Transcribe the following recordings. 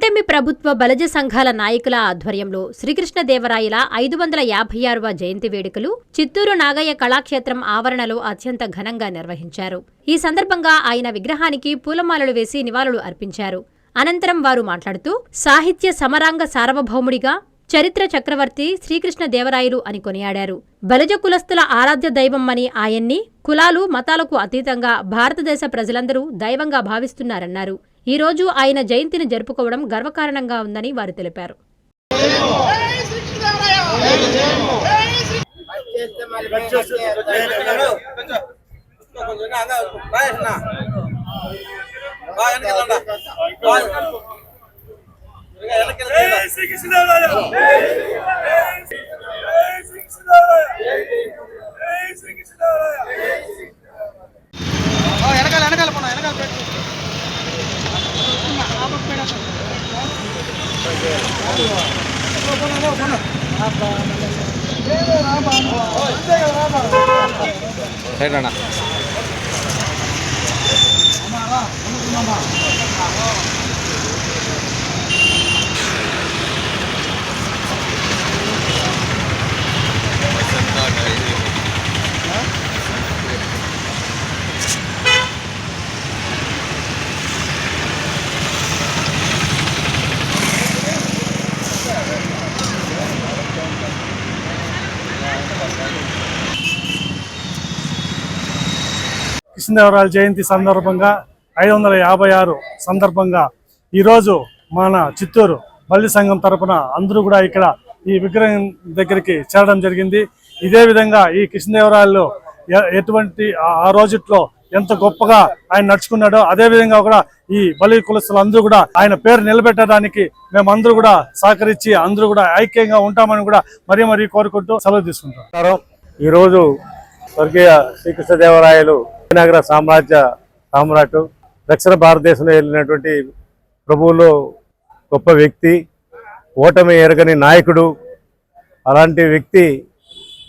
కూటమి ప్రభుత్వ బలజ సంఘాల నాయకుల ఆధ్వర్యంలో శ్రీకృష్ణదేవరాయల ఐదు వందల యాభై ఆరవ జయంతి వేడుకలు చిత్తూరు నాగయ్య కళాక్షేత్రం ఆవరణలో అత్యంత ఘనంగా నిర్వహించారు. ఈ సందర్భంగా ఆయన విగ్రహానికి పూలమాలలు వేసి నివాళులు అర్పించారు. అనంతరం వారు మాట్లాడుతూ సాహిత్య సమరాంగ సార్వభౌముడిగా చరిత్ర చక్రవర్తి శ్రీకృష్ణదేవరాయలు అని కొనియాడారు. బలజ కులస్తుల ఆరాధ్య దైవం అని ఆయన్ని కులాలు మతాలకు అతీతంగా భారతదేశ ప్రజలందరూ దైవంగా భావిస్తున్నారన్నారు. ఈ రోజు ఆయన జయంతిని జరుపుకోవడం గర్వకారణంగా ఉందని వారు తెలిపారు. శ్రీకృష్ణ ரைட்டாண்ணா అన్న జయంతి సందర్భంగా ఐదు వందల యాభై ఆరు సందర్భంగా ఈరోజు మన చిత్తూరు మల్లి సంఘం తరపున అందరూ కూడా ఇక్కడ ఈ విగ్రహం దగ్గరికి చేరడం జరిగింది. ఇదే విధంగా ఈ కృష్ణదేవరాయలు ఎ- ఎటువంటి ఆ- రోజుట్లో ఎంత గొప్పగా ఆయన నడుచుకున్నాడో అదే విధంగా కూడా ఈ బలి కులస్తులు అందరూ కూడా ఆయన పేరు నిలబెట్టడానికి మేమందరూ కూడా సహకరించి అందరూ కూడా ఐక్యంగా ఉంటామని కూడా మరీ మరీ కోరుకుంటూ సెలవు తీసుకుంటాం ఈరోజు స్వర్గీయ శ్రీకృష్ణదేవరాయలు విజయనగర సామ్రాజ్య సామ్రాట్ దక్షిణ భారతదేశంలో వెళ్ళినటువంటి ప్రభువులో గొప్ప వ్యక్తి ఓటమి ఎరగని నాయకుడు. అలాంటి వ్యక్తి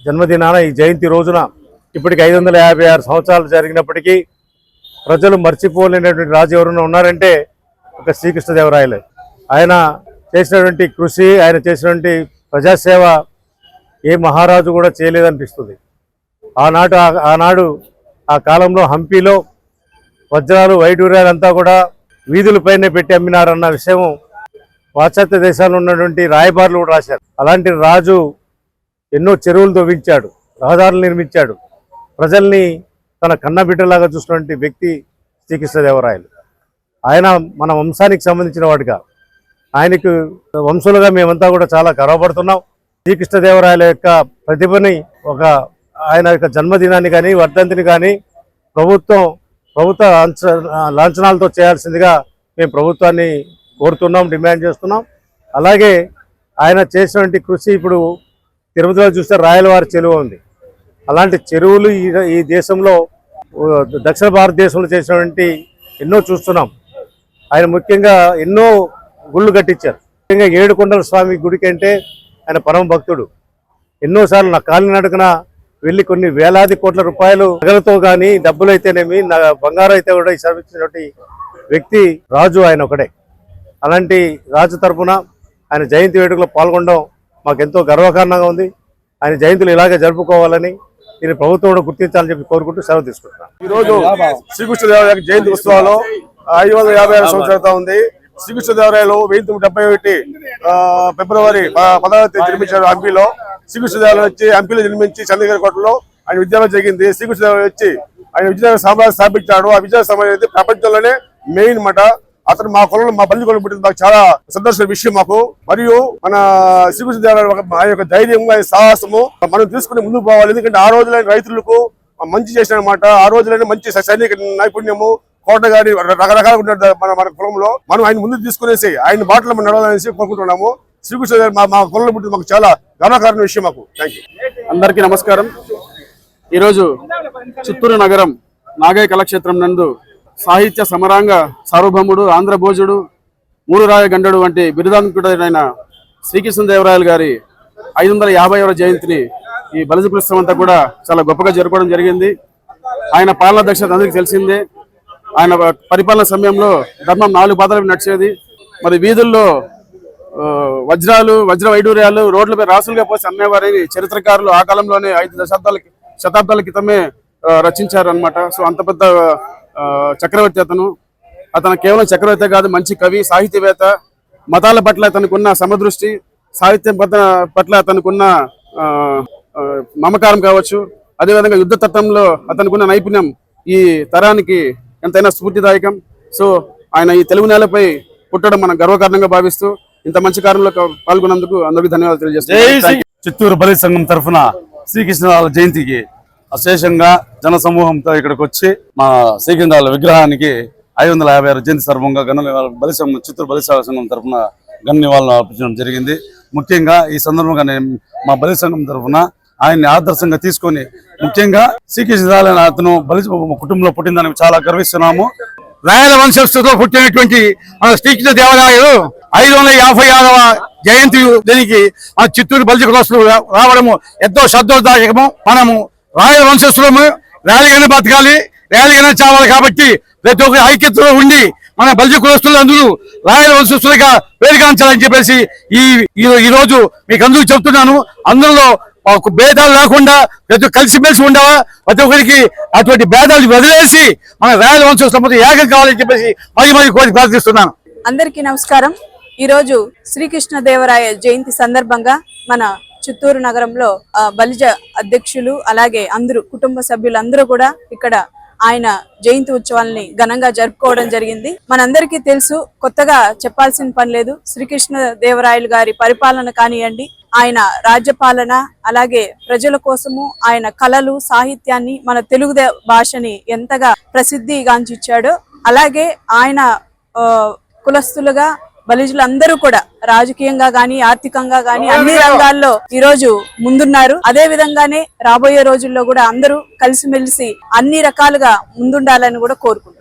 జన్మదినాన ఈ జయంతి రోజున ఇప్పటికి ఐదు వందల యాభై ఆరు సంవత్సరాలు జరిగినప్పటికీ ప్రజలు మర్చిపోలేనటువంటి రాజు ఎవరైనా ఉన్నారంటే ఒక శ్రీకృష్ణదేవరాయలే. ఆయన చేసినటువంటి కృషి ఆయన చేసినటువంటి ప్రజాసేవ ఏ మహారాజు కూడా చేయలేదనిపిస్తుంది. ఆనాడు ఆనాడు ఆ కాలంలో హంపీలో వజ్రాలు వైడూర్యాలంతా కూడా వీధులపైనే పెట్టి అమ్మినారన్న విషయం పాశ్చాత్య దేశాల్లో ఉన్నటువంటి రాయబారులు కూడా రాశారు. అలాంటి రాజు ఎన్నో చెరువులు తవ్వించాడు రహదారులు నిర్మించాడు. ప్రజల్ని తన కన్నబిడ్డలాగా చూసినటువంటి వ్యక్తి శ్రీకృష్ణదేవరాయలు. ఆయన మన వంశానికి సంబంధించిన వాడుగా. ఆయనకు వంశులుగా మేమంతా కూడా చాలా గర్వపడుతున్నాం. శ్రీకృష్ణదేవరాయల యొక్క ప్రతిభని ఒక ఆయన యొక్క జన్మదినాన్ని కానీ వర్ధంతిని కానీ ప్రభుత్వం ప్రభుత్వ లాంఛనాలతో చేయాల్సిందిగా మేము ప్రభుత్వాన్ని కోరుతున్నాం డిమాండ్ చేస్తున్నాం. అలాగే ఆయన చేసినటువంటి కృషి ఇప్పుడు తిరుపతిలో చూస్తే రాయలవారి చెరువు ఉంది. అలాంటి చెరువులు ఈ ఈ దేశంలో దక్షిణ భారతదేశంలో చేసినటువంటి ఎన్నో చూస్తున్నాం. ఆయన ముఖ్యంగా ఎన్నో గుళ్ళు కట్టించారు. ముఖ్యంగా ఏడుకొండల స్వామి గుడికి అంటే ఆయన పరమ భక్తుడు ఎన్నోసార్లు నా కాలినడకన వెళ్ళి కొన్ని వేలాది కోట్ల రూపాయలు నగలతో కానీ డబ్బులు అయితేనేమి బంగారం అయితే కూడా ఇచ్చినటువంటి వ్యక్తి రాజు ఆయన ఒకడే. అలాంటి రాజు తరపున ఆయన జయంతి వేడుకలో పాల్గొనడం మాకు ఎంతో గర్వకారణంగా ఉంది. ఆయన జయంతులు ఇలాగే జరుపుకోవాలని దీన్ని ప్రభుత్వం కూడా గుర్తించాలని చెప్పి కోరుకుంటూ సెలవు తీసుకుంటున్నాను. ఈరోజు శ్రీకృష్ణదేవరాయ జయంతి ఉత్సవాలు ఐదు వందల యాభై ఆరు సంవత్సరాలతో ఉంది. శ్రీకృష్ణదేవరాయలు వెయ్యి తొమ్మిది డెబ్బై ఒకటి ఫిబ్రవరి పదహారు పదహారవ తేదీ హంపీలో శ్రీకృష్ణదేవాలయం వచ్చి ఎంపీలు జన్మించి చంద్రగిరి కోటలో ఆయన విద్యాభ్యాసం జరిగింది. శ్రీకృష్ణదేవాలయం వచ్చి ఆయన విజయనగర సామ్రాజ్యం స్థాపించాడు. ఆ విజయ సామ్రాజ్యం అనేది ప్రపంచంలోనే మెయిన్ మాట అతను మా కులంలో మా బల్లి కులం పుట్టింది. మాకు చాలా సంతోషమైన విషయం మాకు. మరియు మన శ్రీకృష్ణదేవాలయం ఒక- ఆయన యొక్క ధైర్యం ఆయన సాహసము మనం తీసుకుని ముందుకు పోవాలి. ఎందుకంటే ఆ రోజులైన రైతులకు మంచి చేసిన అన్నమాట. ఆ రోజులైన మంచి సైనిక నైపుణ్యము కోట గారి రకరకాలుగా ఉన్నాడు మన మన కులంలో. మనం ఆయన ముందు తీసుకునేసి ఆయన బాటలో మనం నడవాలనేసి కోరుకుంటున్నాము. శ్రీకృష్ణ గారు మా మా కులంలో పుట్టింది మాకు చాలా గర్వకారణ విషయం మాకు. థ్యాంక్ యూ అందరికీ నమస్కారం. ఈరోజు చిత్తూరు నగరం నాగయ్య కళాక్షేత్రం నందు సాహిత్య సమరాంగ సార్వభౌముడు ఆంధ్ర భోజుడు మూడు రాయ గండడు వంటి బిరుదాంకుడైన శ్రీకృష్ణదేవరాయలు గారి ఐదు వందల యాభైవ జయంతిని ఈ బలజ పుస్తకం అంతా కూడా చాలా గొప్పగా జరుపుకోవడం జరిగింది. ఆయన పాలనా దక్షత అందరికీ తెలిసిందే. ఆయన పరిపాలన సమయంలో ధర్మం నాలుగు బాధలు నడిచేది. మరి వీధుల్లో వజ్రాలు వజ్ర వైడూర్యాలు రోడ్లపై రాసులుగా పోసి అమ్మేవారని చరిత్రకారులు ఆ కాలంలోనే ఐదు దశాబ్దాల శతాబ్దాల క్రితమే రచించారు అనమాట సో అంత పెద్ద చక్రవర్తి అతను. అతను కేవలం చక్రవర్తి కాదు మంచి కవి సాహిత్యవేత్త మతాల పట్ల అతనుకున్న సమదృష్టి సాహిత్యం పట్ల పట్ల అతనుకున్న ఆ, మమకారం కావచ్చు. అదేవిధంగా యుద్ధ తత్వంలో అతనుకున్న నైపుణ్యం ఈ తరానికి ఎంతైనా స్ఫూర్తిదాయకం. సో ఆయన ఈ తెలుగు నేలపై పుట్టడం మనం గర్వకారణంగా భావిస్తూ ఇంత మంచి కార్యంలో పాల్గొన్నందుకు అందరికీ ధన్యవాదాలు తెలియజేస్తున్నాను. చిత్తూరు బలి సంఘం తరఫున శ్రీకృష్ణరాల జయంతికి అశేషంగా జన సమూహంతో ఇక్కడికి వచ్చి మా శ్రీకృష్ణరాల విగ్రహానికి ఐదు వందల యాభై ఆరు జయంతి సందర్భంగా గణ బలి సంఘం చిత్తూరు బలి సంఘం తరఫున ఘన నివాళులు అర్పించడం జరిగింది. ముఖ్యంగా ఈ సందర్భంగా నేను మా బలి సంఘం తరఫున ఆయన్ని ఆదర్శంగా తీసుకొని ముఖ్యంగా శ్రీకృష్ణరాల అతను బలి కుటుంబంలో పుట్టిందని చాలా గర్విస్తున్నాము. రాయల వంశస్థుతో పుట్టినటువంటి మన శ్రీకృష్ణ దేవరాయలు ఐదు వందల యాభై ఆరవ జయంతి దీనికి మన చిత్తూరు బలిజకులస్తులు రావడము ఎంతో శ్రద్ధోదాయకము మనము రాయల వంశస్థులము ర్యాలీగానే బతకాలి. ర్యాలీగానే చావాలి కాబట్టి ప్రతి ఒక్కరి ఐక్యతలో ఉండి మన బలిజ కులస్తులు అందరూ రాయల వంశస్థులుగా వేరుగాంచాలని చెప్పేసి ఈ ఈ- రోజు మీకు అందరూ చెప్తున్నాను. అందులో భేదాలు లేకుండా ప్రతి కలిసిమెలిసి ఉండవా? ప్రతి ఒక్కరికి అటువంటి భేదాలు వదిలేసి మన రాయల వంశస్థులతో ఏకం కావాలని చెప్పేసి మరి మరి కోరి ప్రార్థిస్తున్నాను. అందరికీ నమస్కారం. ఈరోజు శ్రీకృష్ణ దేవరాయ జయంతి సందర్భంగా మన చిత్తూరు నగరంలో ఆ, బలిజ అధ్యక్షులు అలాగే అందరూ కుటుంబ సభ్యులందరూ కూడా ఇక్కడ ఆయన జయంతి ఉత్సవాల్ని ఘనంగా జరుపుకోవడం జరిగింది. మనందరికీ తెలుసు కొత్తగా చెప్పాల్సిన పని లేదు. శ్రీకృష్ణదేవరాయలు గారి పరిపాలన కానివ్వండి ఆయన రాజ్యపాలన అలాగే ప్రజల కోసము ఆయన కళలు సాహిత్యాన్ని మన తెలుగు భాషని ఎంతగా ప్రసిద్ధిగాంచిచ్చాడో అలాగే ఆయన ఆ, కులస్తులుగా బలిజులందరూ కూడా రాజకీయంగా గాని ఆర్థికంగా గాని అన్ని రంగాల్లో ఈ రోజు ముందున్నారు. అదే విధంగానే రాబోయే రోజుల్లో కూడా అందరూ కలిసిమెలిసి అన్ని రకాలుగా ముందుండాలని కూడా కోరుకుంటున్నాం.